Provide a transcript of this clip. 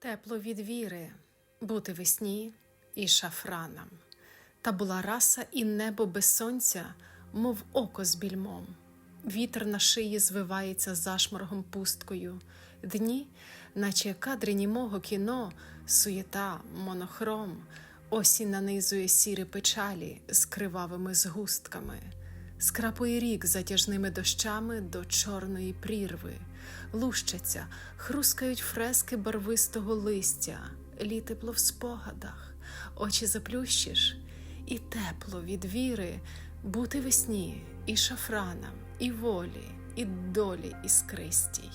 Тепло від віри, бути весні і шафранам. Та була раса і небо без сонця, мов око з більмом. Вітер на шиї звивається зашморгом пусткою. Дні, наче кадри німого кіно, суєта, монохром, осінь нанизує сірі печалі з кривавими згустками. Скрапує рік затяжними дощами до чорної прірви, лущаться, хрускають фрески барвистого листя, лі тепло в спогадах, очі заплющиш, і тепло від віри бути весні і шафранам, і волі, і долі іскристій.